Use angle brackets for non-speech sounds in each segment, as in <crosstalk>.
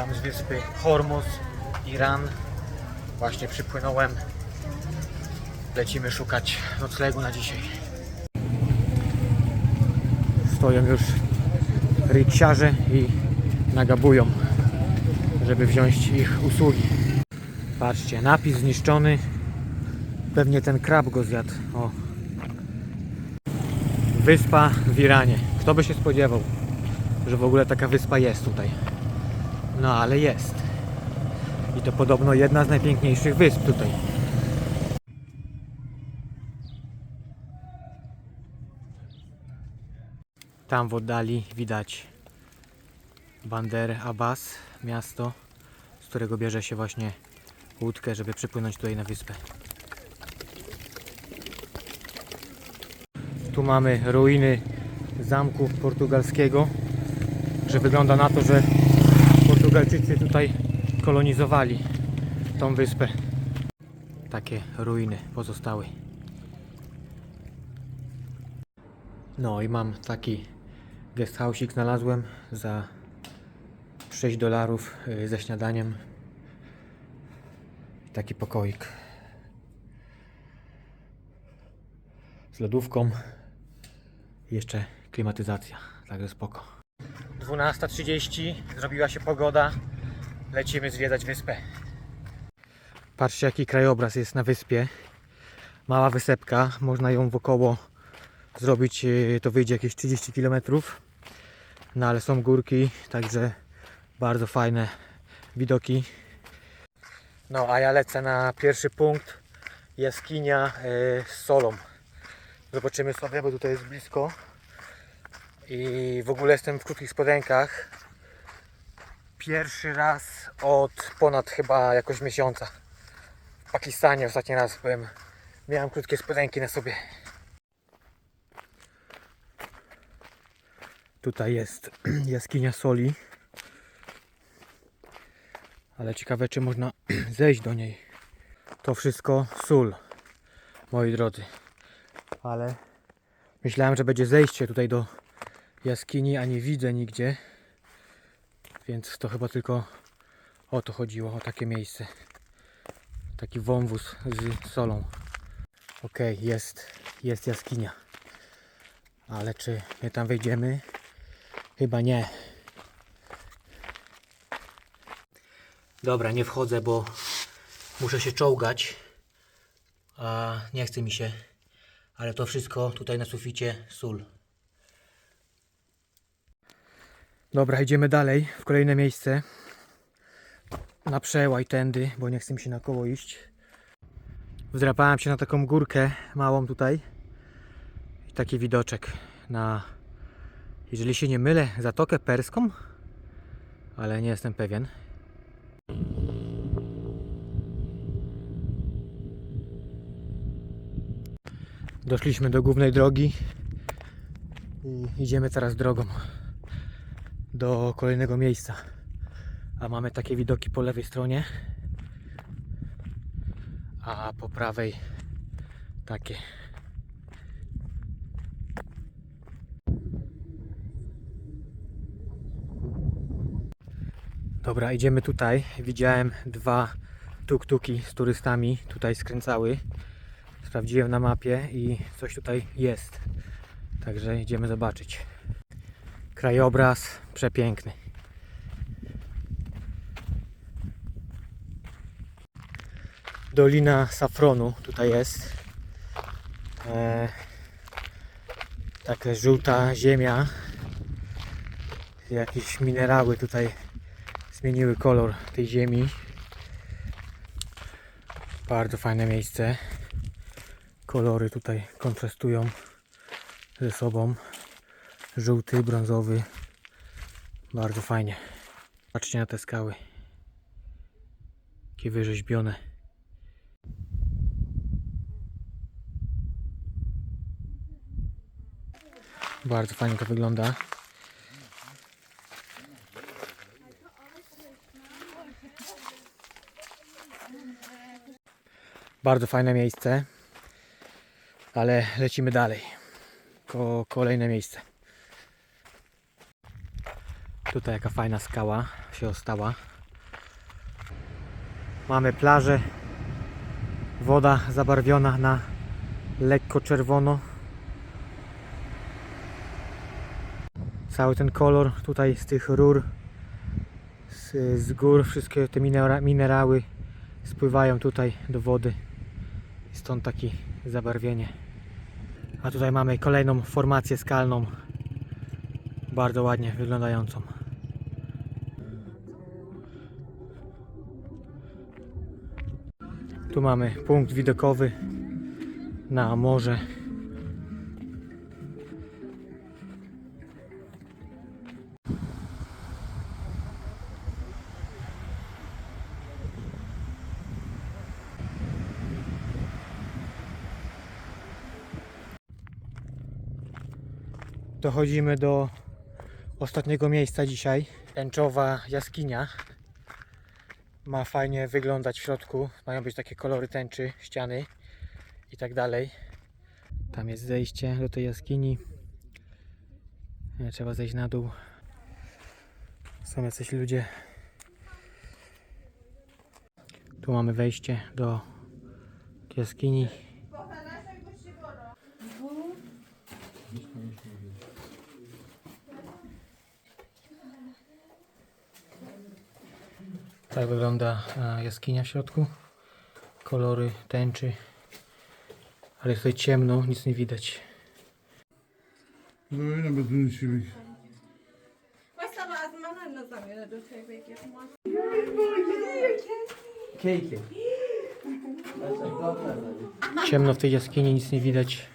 Witam z wyspy Hormuz, Iran. Właśnie przypłynąłem. Lecimy szukać noclegu na dzisiaj. Stoją już riksiarze i nagabują, żeby wziąć ich usługi. Patrzcie, napis zniszczony. Pewnie ten krab go zjadł. O. Wyspa w Iranie. Kto by się spodziewał, że w ogóle taka wyspa jest tutaj. No ale jest. I to podobno jedna z najpiękniejszych wysp tutaj. Tam w oddali widać Bander Abbas, miasto, z którego bierze się właśnie łódkę, żeby przypłynąć tutaj na wyspę. Tu mamy ruiny zamku portugalskiego, że wygląda na to, że Portugalczycy tutaj kolonizowali tą wyspę. Takie ruiny pozostały. No i mam taki guest house'ik znalazłem za 6 dolarów y, ze śniadaniem. Taki pokoik. Z lodówką. Jeszcze klimatyzacja, także spoko. 12.30, zrobiła się pogoda. Lecimy zwiedzać wyspę. Patrzcie jaki krajobraz jest na wyspie. Mała wysepka, można ją wokoło zrobić, yy, to wyjdzie jakieś 30 km. No ale są górki, także bardzo fajne widoki. No a ja lecę na pierwszy punkt. Jaskinia yy, z solą. Zobaczymy sobie, bo tutaj jest blisko. I w ogóle jestem w krótkich spodenkach. Pierwszy raz od ponad chyba jakoś miesiąca. W Pakistanie ostatni raz byłem. Miałem krótkie spodenki na sobie. Tutaj jest <clears throat> jaskinia soli. Ale ciekawe czy można <clears throat> zejść do niej. To wszystko sól, moi drodzy. Ale myślałem, że będzie zejście tutaj do jaskini, a nie widzę nigdzie. Więc to chyba tylko o to chodziło, o takie miejsce. Taki wąwóz z solą. Ok, jest, jest jaskinia. Ale czy my tam wejdziemy? Chyba nie. Dobra, nie wchodzę, bo muszę się czołgać. A nie chce mi się. Ale to wszystko tutaj na suficie sól. Dobra, idziemy dalej w kolejne miejsce. Na przełaj tędy, bo nie chcę mi się na koło iść. Wdrapałem się na taką górkę małą tutaj. I taki widoczek na, jeżeli się nie mylę, Zatokę Perską. Ale nie jestem pewien. Doszliśmy do głównej drogi i idziemy teraz drogą do kolejnego miejsca. A mamy takie widoki po lewej stronie, a po prawej takie. Dobra, idziemy tutaj. Widziałem dwa tuk-tuki z turystami tutaj skręcały. Sprawdziłem na mapie i coś tutaj jest. Także idziemy zobaczyć. Krajobraz przepiękny. Dolina Safronu tutaj jest. E, taka żółta ziemia. Jakieś minerały tutaj zmieniły kolor tej ziemi. Bardzo fajne miejsce. Kolory tutaj kontrastują ze sobą żółty, brązowy. Bardzo fajnie. Patrzcie na te skały. Jakie wyrzeźbione. Bardzo fajnie to wygląda. Bardzo fajne miejsce. Ale lecimy dalej. Ko kolejne miejsce. Tutaj jaka fajna skała się ostała. Mamy plażę. Woda zabarwiona na lekko czerwono. Cały ten kolor tutaj z tych rur, z, z gór, wszystkie te minera, minerały spływają tutaj do wody. Stąd takie zabarwienie. A tutaj mamy kolejną formację skalną. Bardzo ładnie wyglądającą. Tu mamy punkt widokowy na morze. Dochodzimy do ostatniego miejsca dzisiaj. Tęczowa jaskinia. Ma fajnie wyglądać w środku. Mają być takie kolory tęczy, ściany i tak dalej. Tam jest zejście do tej jaskini. Nie, Trzeba zejść na dół. Są jacyś ludzie. Tu mamy wejście do jaskini. Tak wygląda e, jaskinia w środku. Kolory tęczy. Ale jest tutaj ciemno, nic nie widać. No du Take jetzt mal. Ciemno w tej jaskini, nic nie widać.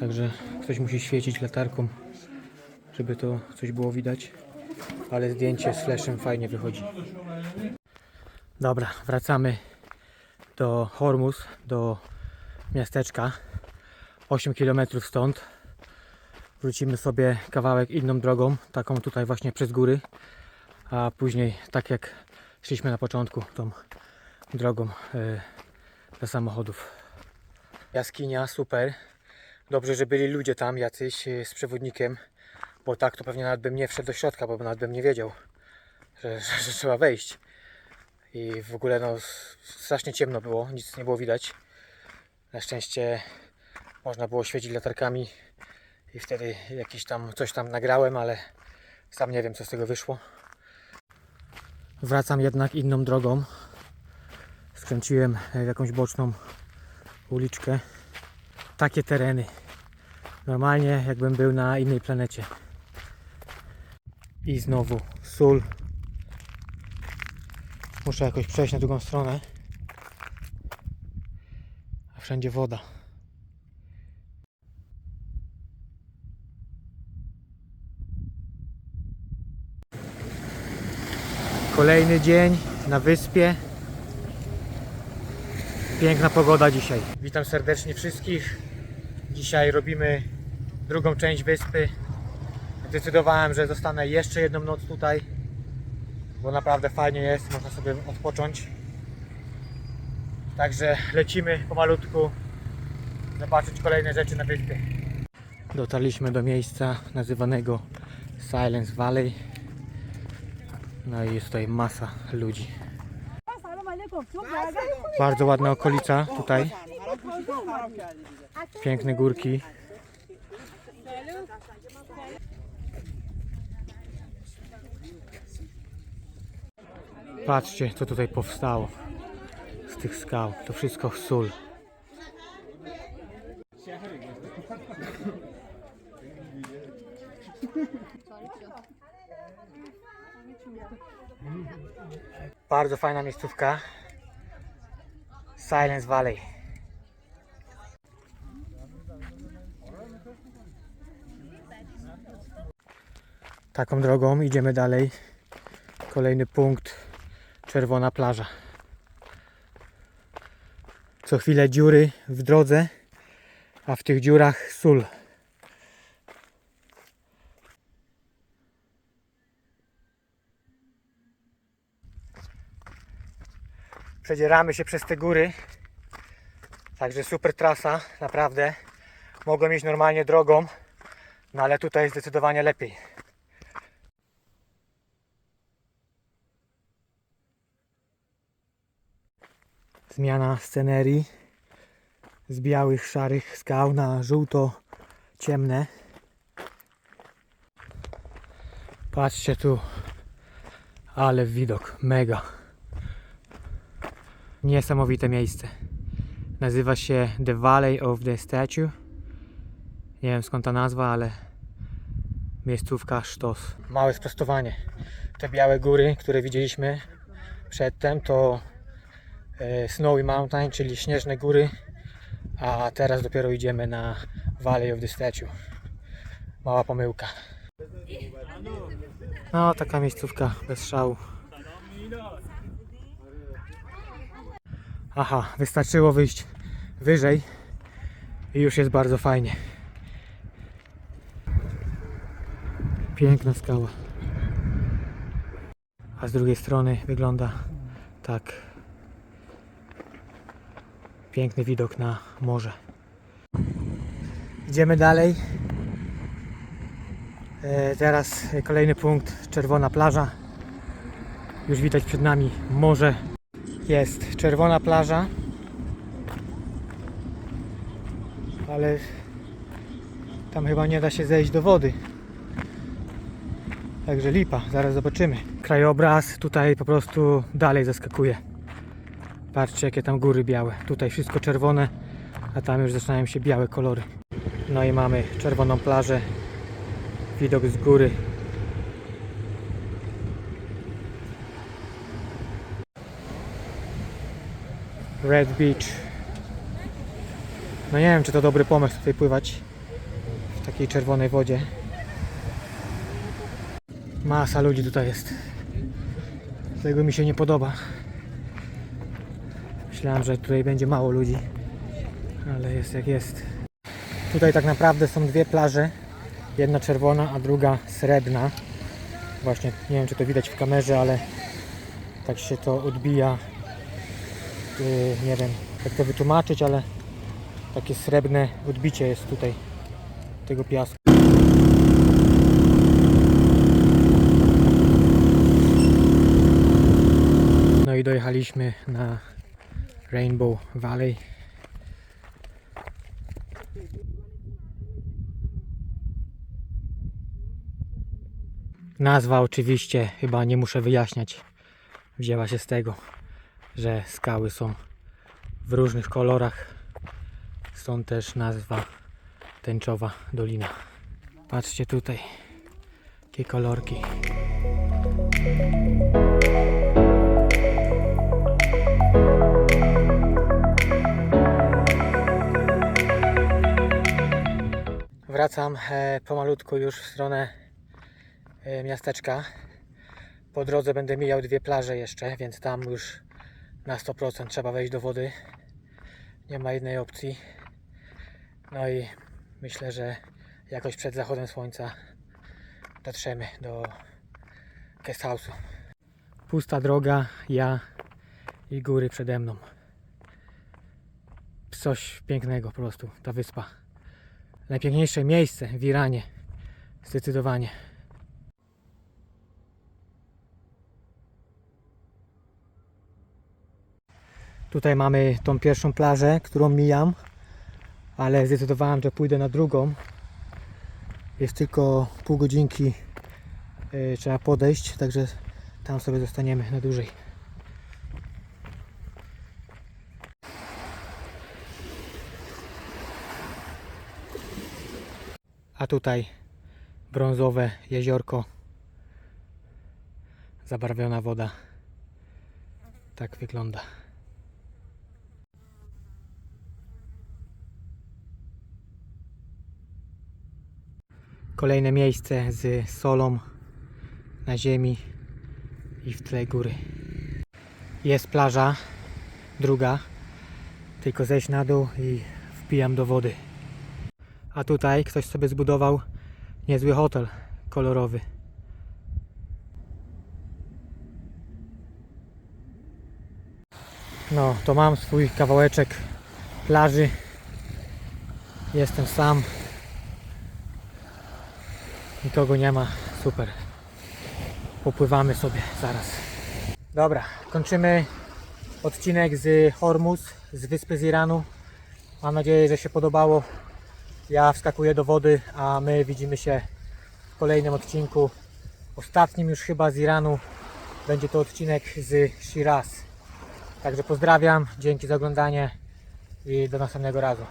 Także ktoś musi świecić latarką, żeby to coś było widać. Ale zdjęcie z flashem fajnie wychodzi. Dobra, wracamy do Hormuz, do miasteczka. 8 km stąd. Wrócimy sobie kawałek inną drogą, taką tutaj właśnie przez góry. A później, tak jak szliśmy na początku, tą drogą e, dla samochodów. Jaskinia, super. Dobrze, że byli ludzie tam jacyś e, z przewodnikiem, bo tak to pewnie nawet bym nie wszedł do środka, bo nawet bym nie wiedział, że, że, że trzeba wejść. I w ogóle no strasznie ciemno było, nic nie było widać. Na szczęście można było świecić latarkami i wtedy jakiś tam coś tam nagrałem, ale sam nie wiem co z tego wyszło. Wracam jednak inną drogą. Skręciłem w jakąś boczną uliczkę. Takie tereny. Normalnie jakbym był na innej planecie. I znowu sól. Muszę jakoś przejść na drugą stronę. A wszędzie woda. Kolejny dzień na wyspie. Piękna pogoda dzisiaj. Witam serdecznie wszystkich. Dzisiaj robimy drugą część wyspy. Zdecydowałem, że zostanę jeszcze jedną noc tutaj, bo naprawdę fajnie jest, można sobie odpocząć. Także lecimy pomalutku zobaczyć kolejne rzeczy na wyspie. Dotarliśmy do miejsca nazywanego Silence Valley. No i jest tutaj masa ludzi. Bardzo ładna okolica tutaj. Piękne górki. Patrzcie, co tutaj powstało z tych skał. To wszystko sól. Bardzo fajna miejscówka. Silence Valley. Taką drogą idziemy dalej. Kolejny punkt czerwona plaża. Co chwilę dziury w drodze, a w tych dziurach sól. Przedzieramy się przez te góry. Także super trasa, naprawdę. Mogłem iść normalnie drogą, no ale tutaj zdecydowanie lepiej. Zmiana scenerii z białych, szarych skał na żółto ciemne. Patrzcie tu, ale widok, mega. Niesamowite miejsce. Nazywa się The Valley of the Statue. Nie wiem skąd ta nazwa, ale miejscówka sztos. Małe sprostowanie. Te białe góry, które widzieliśmy przedtem, to Snowy Mountain, czyli śnieżne góry, a teraz dopiero idziemy na Valley of the Statue. Mała pomyłka. No, taka miejscówka bez szału. Aha, wystarczyło wyjść wyżej i już jest bardzo fajnie. Piękna skała. A z drugiej strony wygląda tak. Piękny widok na morze. Idziemy dalej. E, teraz kolejny punkt, czerwona plaża. Już widać przed nami morze. Jest czerwona plaża. Ale tam chyba nie da się zejść do wody. Także lipa, zaraz zobaczymy. Krajobraz tutaj po prostu dalej zaskakuje. Patrzcie jakie tam góry białe. Tutaj wszystko czerwone, a tam już zaczynają się białe kolory. No i mamy czerwoną plażę. Widok z góry. Red Beach. No nie wiem czy to dobry pomysł tutaj pływać w takiej czerwonej wodzie. Masa ludzi tutaj jest. Tego mi się nie podoba. Myślałem, że tutaj będzie mało ludzi, ale jest jak jest. Tutaj tak naprawdę są dwie plaże. Jedna czerwona, a druga srebrna. Właśnie nie wiem czy to widać w kamerze, ale tak się to odbija. Yy, nie wiem jak to wytłumaczyć, ale takie srebrne odbicie jest tutaj tego piasku. No i dojechaliśmy na Rainbow Valley. Nazwa oczywiście chyba nie muszę wyjaśniać. Wzięła się z tego, że skały są w różnych kolorach. Stąd też nazwa Tęczowa Dolina. Patrzcie tutaj, jakie kolorki. Wracam e, pomalutku już w stronę e, miasteczka. Po drodze będę mijał dwie plaże jeszcze, więc tam już na 100% trzeba wejść do wody. Nie ma innej opcji. No i myślę, że jakoś przed zachodem słońca dotrzemy do guest house'u. Pusta droga, ja i góry przede mną. Coś pięknego po prostu, ta wyspa. Najpiękniejsze miejsce w Iranie. Zdecydowanie. Tutaj mamy tą pierwszą plażę, którą mijam, ale zdecydowałem, że pójdę na drugą. Jest tylko pół godzinki y, trzeba podejść, także tam sobie zostaniemy na dłużej. A tutaj brązowe jeziorko. Zabarwiona woda. Tak wygląda. Kolejne miejsce z solą na ziemi i w tle góry. Jest plaża, druga. Tylko zejść na dół i wpijam do wody. A tutaj ktoś sobie zbudował niezły hotel kolorowy. No, to mam swój kawałeczek plaży. Jestem sam. Nikogo nie ma. Super. Popływamy sobie zaraz. Dobra, kończymy odcinek z Hormuz, z wyspy z Iranu. Mam nadzieję, że się podobało. Ja wskakuję do wody, a my widzimy się w kolejnym odcinku. Ostatnim już chyba z Iranu. Będzie to odcinek z Shiraz. Także pozdrawiam, dzięki za oglądanie i do następnego razu.